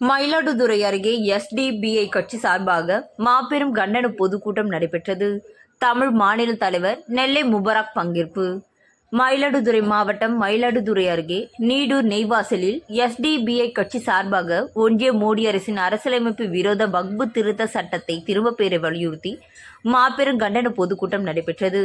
மயிலாடுதுறை அருகே எஸ்டிபிஐ கட்சி சார்பாக மாபெரும் கண்டன பொதுக்கூட்டம் நடைபெற்றது. தமிழ் மாநில தலைவர் நெல்லை முபராக் பங்கேற்பு. மயிலாடுதுறை மாவட்டம் மயிலாடுதுறை அருகே நீடூர் நெய்வாசலில் எஸ்டிபிஐ கட்சி சார்பாக ஒன்றிய மோடி அரசின் அரசியலமைப்பு விரோத வக்பு திருத்த சட்டத்தை திரும்பப் பெற வலியுறுத்தி மாபெரும் கண்டன பொதுக்கூட்டம் நடைபெற்றது.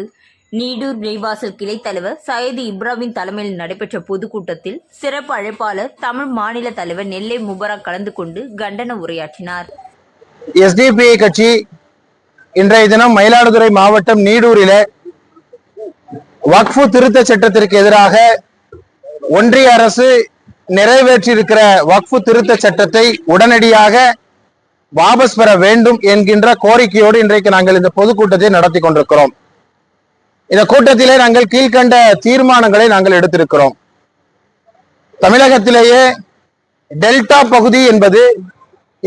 நீடூர் நெய்வாசல் கிளை தலைவர் சயது இப்ராஹிம் தலைமையில் நடைபெற்ற பொதுக்கூட்டத்தில் சிறப்பு அழைப்பாளர் தமிழ் மாநில தலைவர் நெல்லை முபராக் கலந்து கொண்டு கண்டன உரையாற்றினார். எஸ்டிபிஐ கட்சி இன்றைய தினம் மயிலாடுதுறை மாவட்டம் நீடூரில வக்ஃபு திருத்த சட்டத்திற்கு எதிராக ஒன்றிய அரசு நிறைவேற்றியிருக்கிற வக்ஃபு திருத்த சட்டத்தை உடனடியாக வாபஸ் பெற வேண்டும் என்கின்ற கோரிக்கையோடு இன்றைக்கு நாங்கள் இந்த பொதுக்கூட்டத்தை நடத்தி கொண்டிருக்கிறோம். இந்த கூட்டத்திலே நாங்கள் கீழ்கண்ட தீர்மானங்களை நாங்கள் எடுத்திருக்கிறோம். தமிழகத்திலேயே டெல்டா பகுதி என்பது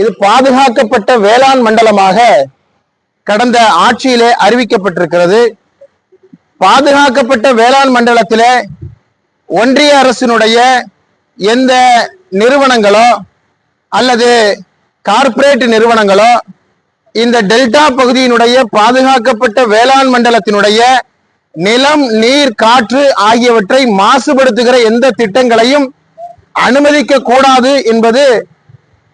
இது பாதுகாக்கப்பட்ட வேளாண் மண்டலமாக கடந்த ஆட்சியிலே அறிவிக்கப்பட்டிருக்கிறது. பாதுகாக்கப்பட்ட வேளாண் மண்டலத்தில் ஒன்றிய அரசினுடைய எந்த நிறுவனங்களோ அல்லது கார்ப்பரேட் நிறுவனங்களோ இந்த டெல்டா பகுதியினுடைய பாதுகாக்கப்பட்ட வேளாண் மண்டலத்தினுடைய நிலம் நீர் காற்று ஆகியவற்றை மாசுபடுத்துகிற எந்த திட்டங்களையும் அனுமதிக்க கூடாது என்பது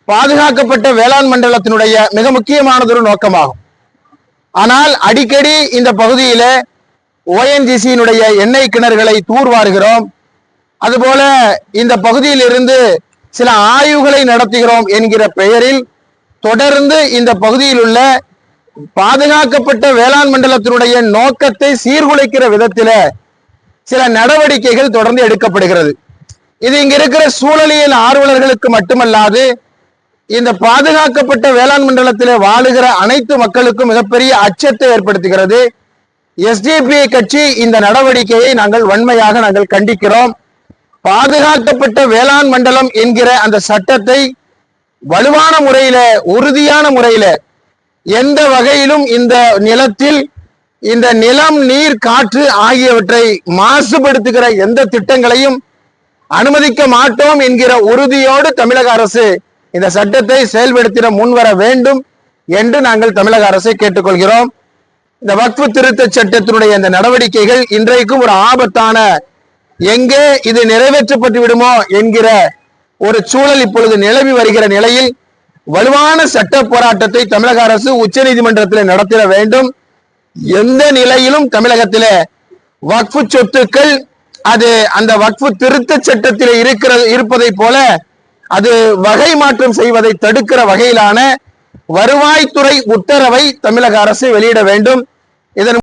பாதுகாக்கப்பட்ட வேளாண் மண்டலத்தினுடைய மிக முக்கியமானதொரு நோக்கமாகும். ஆனால் அடிக்கடி இந்த பகுதியில ஓஎன்ஜிசியினுடைய எண்ணெய் கிணறுகளை தூர்வாருகிறோம். அதுபோல இந்த பகுதியில் இருந்து சில ஆய்வுகளை நடத்துகிறோம் என்கிற பெயரில் தொடர்ந்து இந்த பகுதியில் உள்ள பாதுகாக்கப்பட்ட வேளாண் மண்டலத்தினுடைய நோக்கத்தை சீர்குலைக்கிற விதத்தில சில நடவடிக்கைகள் தொடர்ந்து எடுக்கப்படுகிறது. இது இங்க இருக்கிற சூழலியல் ஆர்வலர்களுக்கு மட்டுமல்லாது இந்த பாதுகாக்கப்பட்ட வேளாண் மண்டலத்தில் வாழுகிற அனைத்து மக்களுக்கும் மிகப்பெரிய அச்சத்தை ஏற்படுத்துகிறது. எஸ்டிபி கட்சி இந்த நடவடிக்கையை நாங்கள் வன்மையாக நாங்கள் கண்டிக்கிறோம். பாதுகாக்கப்பட்ட வேளாண் மண்டலம் என்கிற அந்த சட்டத்தை வலுவான முறையில உறுதியான முறையில எந்த வகையிலும் இந்த நிலத்தில் இந்த நிலம் நீர் காற்று ஆகியவற்றை மாசுபடுத்துகிற எந்த திட்டங்களையும் அனுமதிக்க மாட்டோம் என்கிற உறுதியோடு தமிழக அரசு இந்த சட்டத்தை செயல்படுத்திட முன்வர வேண்டும் என்று நாங்கள் தமிழக அரசை கேட்டுக்கொள்கிறோம். இந்த வக்ஃபு திருத்த சட்டத்தினுடைய இந்த நடவடிக்கைகள் இன்றைக்கும் ஒரு ஆபத்தான எங்கே இது நிறைவேற்றப்பட்டு விடுமோ என்கிற ஒரு சூழல் இப்பொழுது நிலவி வருகிற நிலையில் வலுவான சட்ட போராட்டத்தை தமிழக அரசு உச்ச நீதிமன்றத்தில் நடத்திட வேண்டும். எந்த நிலையிலும் தமிழகத்திலே வக்ஃபு சொத்துக்கள் அது அந்த வக்ஃபு திருத்த சட்டத்தில் இருக்கிறது இருப்பதை போல அது வகை மாற்றம் செய்வதை தடுக்கிற வகையிலான வருவாய்த்துறை உத்தரவை தமிழக அரசு வெளியிட வேண்டும். এদের